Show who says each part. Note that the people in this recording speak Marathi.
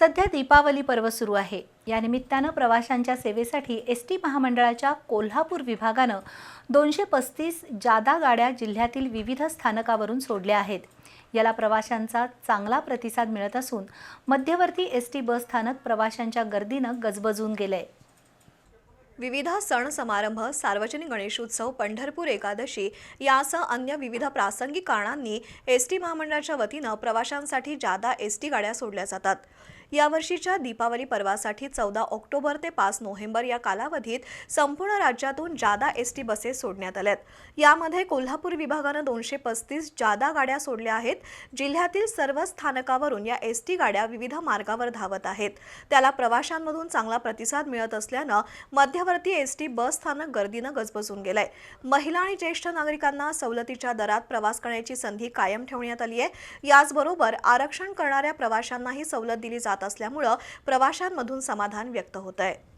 Speaker 1: सध्या दीपावली पर्व सुरू आहे. या निमित्तानं प्रवाशांच्या सेवेसाठी एस टी महामंडळाच्या कोल्हापूर विभागानं दोनशे पस्तीस जादा गाड्या जिल्ह्यातील विविध स्थानकावरून सोडल्या आहेत. याला प्रवाशांचा चांगला प्रतिसाद मिळत असून मध्यवर्ती एस टी बस स्थानक प्रवाशांच्या गर्दीनं गजबजून गेलंय.
Speaker 2: विविध सण समारंभ सार्वजनिक गणेशोत्सव पंढरपूर एकादशी यासह अन्य विविध प्रासंगिक कारणांनी एस टी महामंडळाच्या वतीनं प्रवाशांसाठी जादा एस टी गाड्या सोडल्या जातात. यावर्षीच्या दीपावली पर्वासाठी चौदा ऑक्टोबर ते पाच नोव्हेंबर या कालावधीत संपूर्ण राज्यातून जादा एस टी बसेस सोडण्यात आल्यात. यामध्ये कोल्हापूर विभागानं दोनशे पस्तीस जादा गाड्या सोडल्या आहेत. जिल्ह्यातील सर्व स्थानकावरून या एस टी गाड्या विविध मार्गावर धावत आहेत. त्याला प्रवाशांमधून चांगला प्रतिसाद मिळत असल्यानं मध्यवर्ती एस टी बस स्थानक गर्दीनं गजबजून गेलंय. महिला आणि ज्येष्ठ नागरिकांना सवलतीच्या दरात प्रवास करण्याची संधी कायम ठेवण्यात आली आहे याचबरोबर आरक्षण करणाऱ्या प्रवाशांनाही सवलत दिली जात असल्यामुळं प्रवाशांमधून समाधान व्यक्त होत आहे